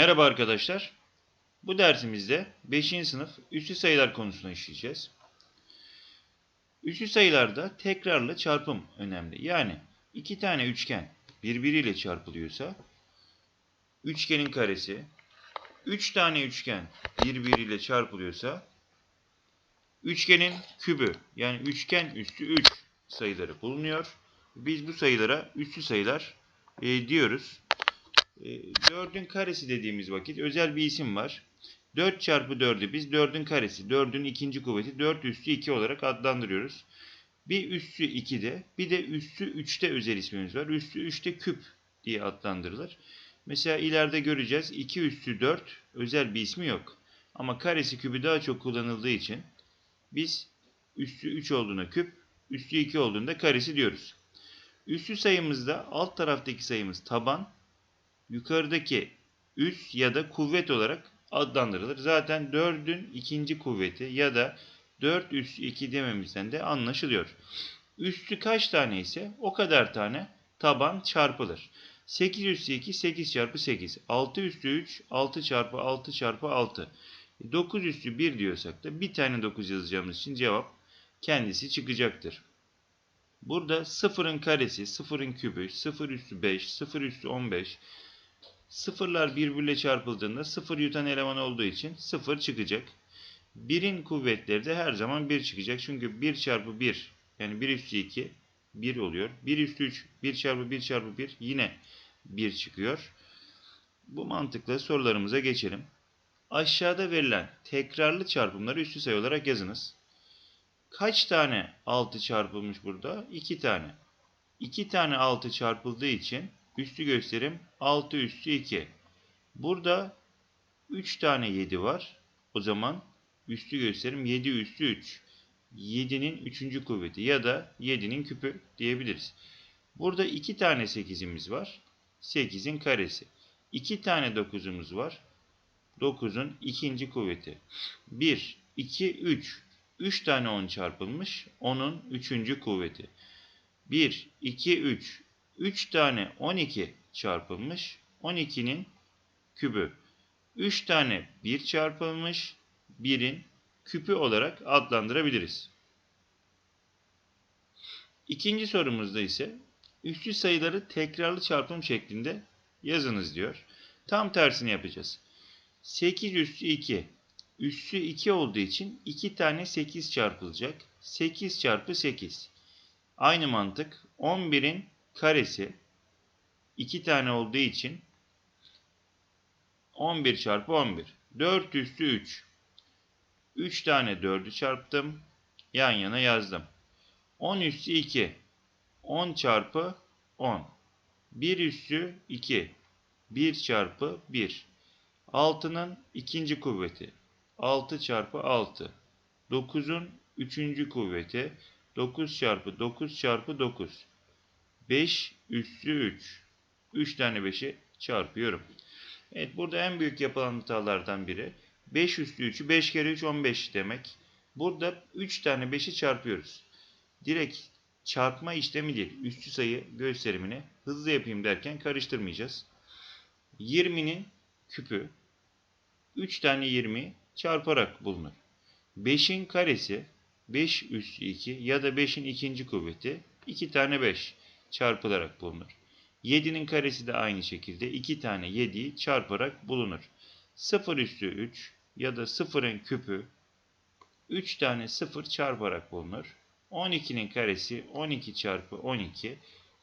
Merhaba arkadaşlar. Bu dersimizde 5. sınıf üslü sayılar konusunu işleyeceğiz. Üslü sayılarda tekrarlı çarpım önemli. Yani iki tane üçgen birbiriyle çarpılıyorsa üçgenin karesi, üç tane üçgen birbiriyle çarpılıyorsa üçgenin kübü yani üçgen üstü 3 sayıları bulunuyor. Biz bu sayılara üslü sayılar e, diyoruz. E, 4'ün karesi dediğimiz vakit özel bir isim var. 4 çarpı 4'ü biz 4'ün karesi, 4'ün ikinci kuvveti 4 üstü 2 olarak adlandırıyoruz. Bir üstü 2'de bir de üstü 3'te özel ismimiz var. Üstü 3'te küp diye adlandırılır. Mesela ileride göreceğiz 2 üstü 4 özel bir ismi yok. Ama karesi kübü daha çok kullanıldığı için biz üstü 3 olduğuna küp, üstü 2 olduğunda karesi diyoruz. Üstü sayımızda alt taraftaki sayımız taban, yukarıdaki üs ya da kuvvet olarak adlandırılır. Zaten 4'ün ikinci kuvveti ya da 4 üs 2 dememizden de anlaşılıyor. Üstü kaç tane ise o kadar tane taban çarpılır. 8 üstü 2 8 çarpı 8. 6 üstü 3 6 çarpı 6 çarpı 6. 9 üstü 1 diyorsak da bir tane 9 yazacağımız için cevap kendisi çıkacaktır. Burada sıfırın karesi, sıfırın kübü, sıfır üstü 5, sıfır üstü 15. Sıfırlar birbiriyle çarpıldığında sıfır yutan eleman olduğu için sıfır çıkacak. Birin kuvvetleri de her zaman 1 çıkacak. Çünkü 1 çarpı 1 yani 1 üstü 2 1 oluyor. 1 üstü 3 1 çarpı 1 çarpı 1 yine 1 çıkıyor. Bu mantıkla sorularımıza geçelim. Aşağıda verilen tekrarlı çarpımları üstü sayı olarak yazınız. Kaç tane 6 çarpılmış burada? 2 tane. 2 tane 6 çarpıldığı için üstü gösterim 6 üstü 2. Burada 3 tane 7 var. O zaman üstü gösterim 7 üstü 3. 7'nin 3. kuvveti ya da 7'nin küpü diyebiliriz. Burada 2 tane 8'imiz var. 8'in karesi. 2 tane 9'umuz var. 9'un ikinci kuvveti. 1, 2, 3. 3 tane 10 çarpılmış. 10'un 3. kuvveti. 1, 2, 3. 3 tane 12 çarpılmış. 12'nin kübü. 3 tane 1 çarpılmış. 1'in küpü olarak adlandırabiliriz. İkinci sorumuzda ise üstü sayıları tekrarlı çarpım şeklinde yazınız diyor. Tam tersini yapacağız. 8 üstü 2. Üssü 2 olduğu için 2 tane 8 çarpılacak. 8 çarpı 8. Aynı mantık 11'in karesi 2 tane olduğu için 11 çarpı 11. 4 üstü 3. 3 tane 4'ü çarptım. Yan yana yazdım. 10 üstü 2. 10 çarpı 10. 1 üstü 2. 1 çarpı 1. 6'nın ikinci kuvveti. 6 çarpı 6. 9'un üçüncü kuvveti. 9 çarpı 9 çarpı 9. 5 üstü 3. 3 tane 5'i çarpıyorum. Evet burada en büyük yapılan hatalardan biri. 5 üstü 3'ü 5 kere 3 15 demek. Burada 3 tane 5'i çarpıyoruz. Direkt çarpma işlemi değil. Üstü sayı gösterimini hızlı yapayım derken karıştırmayacağız. 20'nin küpü 3 tane 20 çarparak bulunur. 5'in karesi 5 üstü 2 ya da 5'in ikinci kuvveti 2 tane 5 çarpılarak bulunur. 7'nin karesi de aynı şekilde 2 tane 7'yi çarparak bulunur. 0 üstü 3 ya da 0'ın küpü 3 tane 0 çarparak bulunur. 12'nin karesi 12 çarpı 12.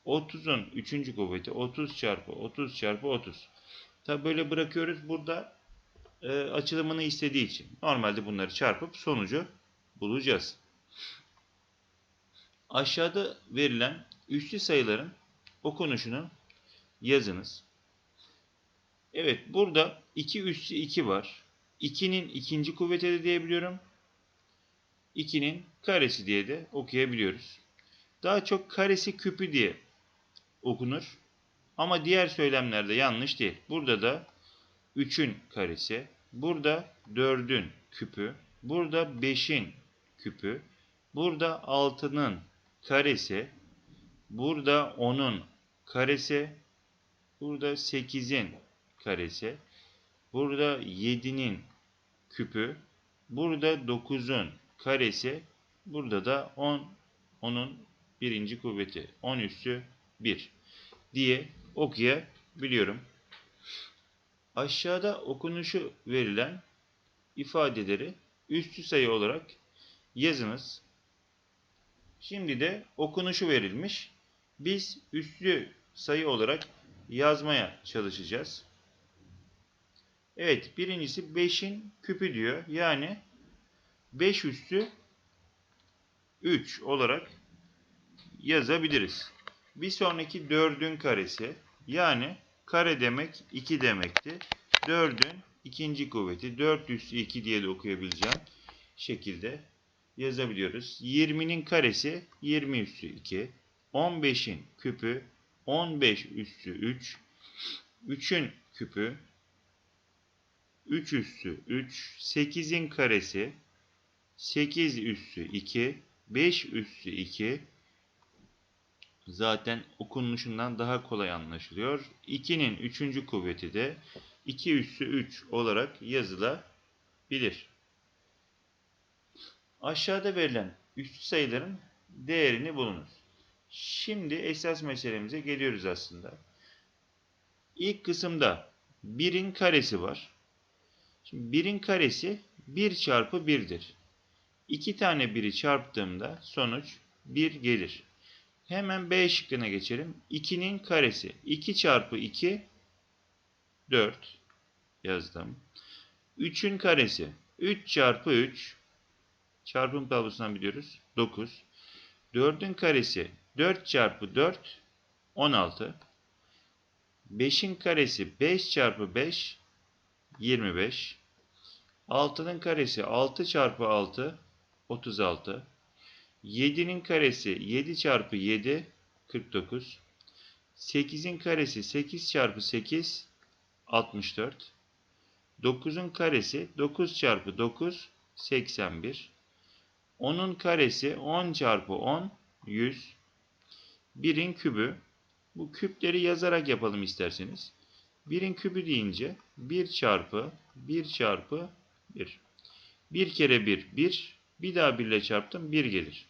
30'un 3. kuvveti 30 çarpı 30 çarpı 30. Tabi böyle bırakıyoruz. Burada e, açılımını istediği için. Normalde bunları çarpıp sonucu bulacağız. Aşağıda verilen üslü sayıların okunuşunu yazınız. Evet burada 2 üssü 2 var. 2'nin ikinci kuvveti de diyebiliyorum. 2'nin karesi diye de okuyabiliyoruz. Daha çok karesi küpü diye okunur. Ama diğer söylemlerde yanlış değil. Burada da 3'ün karesi, burada 4'ün küpü, burada 5'in küpü, burada 6'nın karesi, burada 10'un karesi, burada 8'in karesi, Burada 7'nin küpü. Burada 9'un karesi. Burada da 10. Onun birinci kuvveti. 10 üssü 1 diye okuyabiliyorum. Aşağıda okunuşu verilen ifadeleri üstü sayı olarak yazınız. Şimdi de okunuşu verilmiş. Biz üstlü sayı olarak yazmaya çalışacağız. Evet birincisi 5'in küpü diyor. Yani 5 üstü 3 olarak yazabiliriz. Bir sonraki 4'ün karesi. Yani kare demek 2 demekti. 4'ün ikinci kuvveti 4 üstü 2 diye de okuyabileceğim şekilde yazabiliyoruz. 20'nin karesi 20 üstü 2. 15'in küpü 15 üstü 3. 3'ün küpü 3 üstü 3. 8'in karesi 8 üstü 2. 5 üstü 2. Zaten okunuşundan daha kolay anlaşılıyor. 2'nin 3. kuvveti de 2 üstü 3 olarak yazılabilir. Aşağıda verilen üstü sayıların değerini bulunuz. Şimdi esas meselemize geliyoruz aslında. İlk kısımda 1'in karesi var. Şimdi 1'in karesi 1 çarpı 1'dir. 2 tane 1'i çarptığımda sonuç 1 gelir. Hemen B şıkkına geçelim. 2'nin karesi. 2 çarpı 2 4 yazdım. 3'ün karesi. 3 çarpı 3 çarpım tablosundan biliyoruz. 9. 4'ün karesi 4 çarpı 4 16. 5'in karesi 5 çarpı 5 25. 6'nın karesi 6 çarpı 6 36. 7'nin karesi 7 çarpı 7 49. 8'in karesi 8 çarpı 8 64. 9'un karesi 9 çarpı 9 81. 10'un karesi 10 çarpı 10 100. 1'in kübü bu küpleri yazarak yapalım isterseniz. 1'in kübü deyince 1 çarpı 1 çarpı 1. 1 kere 1 1. Bir daha 1 ile çarptım 1 gelir.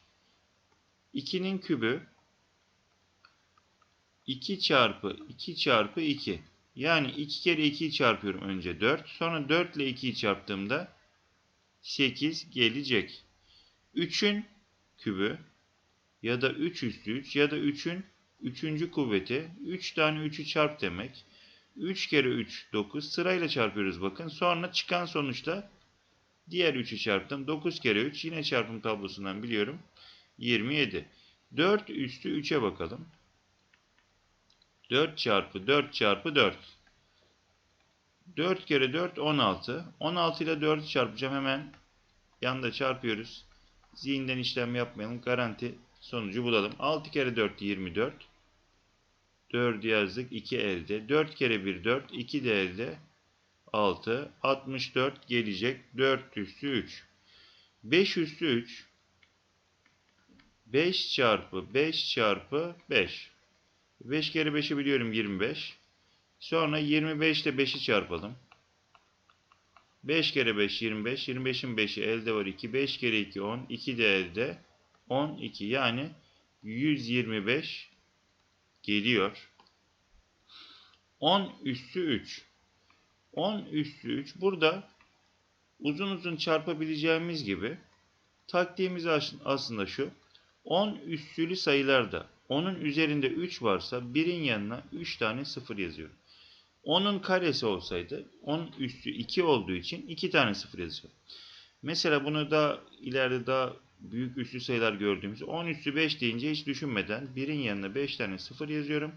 2'nin kübü 2 çarpı 2 çarpı 2. Yani 2 kere 2'yi çarpıyorum önce 4. Sonra 4 ile 2'yi çarptığımda 8 gelecek. 3'ün kübü ya da 3 üstü 3 ya da 3'ün 3. kuvveti 3 tane 3'ü çarp demek. 3 kere 3 9 sırayla çarpıyoruz bakın. Sonra çıkan sonuçta diğer 3'ü çarptım. 9 kere 3 yine çarpım tablosundan biliyorum. 27. 4 üstü 3'e bakalım. 4 çarpı 4 çarpı 4. 4 kere 4 16. 16 ile 4'ü çarpacağım hemen. Yanda çarpıyoruz. Zihinden işlem yapmayalım. Garanti sonucu bulalım. 6 kere 4 24. 4 yazdık. 2 elde. 4 kere 1 4. 2 de elde. 6. 64 gelecek. 4 üstü 3. 5 üstü 3. 5 çarpı 5 çarpı 5. 5 kere 5'i biliyorum 25. Sonra 25 ile 5'i çarpalım. 5 kere 5 25. 25'in 5'i elde var 2. 5 kere 2 10. 2 de elde. 12 yani 125 geliyor. 10 üstü 3. 10 üstü 3. Burada uzun uzun çarpabileceğimiz gibi taktiğimiz aslında şu. 10 üstülü sayılarda 10'un üzerinde 3 varsa 1'in yanına 3 tane 0 yazıyorum. 10'un karesi olsaydı 10 üstü 2 olduğu için 2 tane 0 yazıyor. Mesela bunu da ileride daha büyük üslü sayılar gördüğümüz 10 üstü 5 deyince hiç düşünmeden 1'in yanına 5 tane 0 yazıyorum.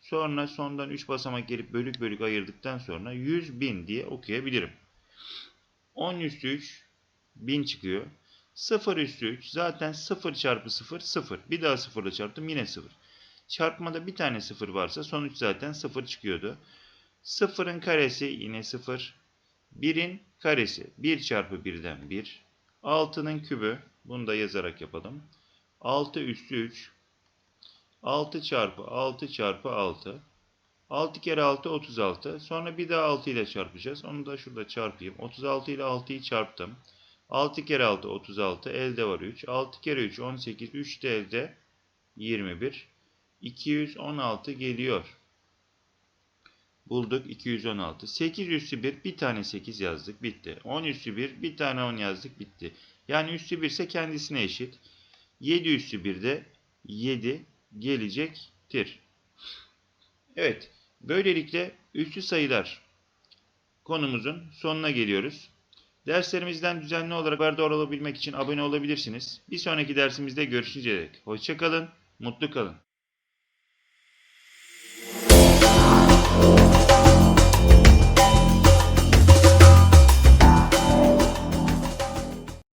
Sonra sondan 3 basamak gelip bölük bölük ayırdıktan sonra 100 bin diye okuyabilirim. 10 üstü 3 1000 çıkıyor. 0 üstü 3 zaten 0 çarpı 0 0. Bir daha 0 ile çarptım yine 0. Çarpmada bir tane 0 varsa sonuç zaten 0 çıkıyordu. 0'ın karesi yine 0. 1'in karesi 1 çarpı 1'den 1. 6'nın kübü bunu da yazarak yapalım. 6 üstü 3. 6 çarpı 6 çarpı 6. 6 kere 6 36. Sonra bir daha 6 ile çarpacağız. Onu da şurada çarpayım. 36 ile 6'yı çarptım. 6 kere 6 36. Elde var 3. 6 kere 3 18. 3 de elde 21. 216 geliyor. Bulduk 216. 8 üssü 1 bir tane 8 yazdık bitti. 10 üssü 1 bir tane 10 yazdık bitti. Yani üssü 1 ise kendisine eşit. 7 üssü 1 de 7 gelecektir. Evet böylelikle üssü sayılar konumuzun sonuna geliyoruz. Derslerimizden düzenli olarak haberdar olabilmek için abone olabilirsiniz. Bir sonraki dersimizde görüşünceye dek. Hoşçakalın, mutlu kalın.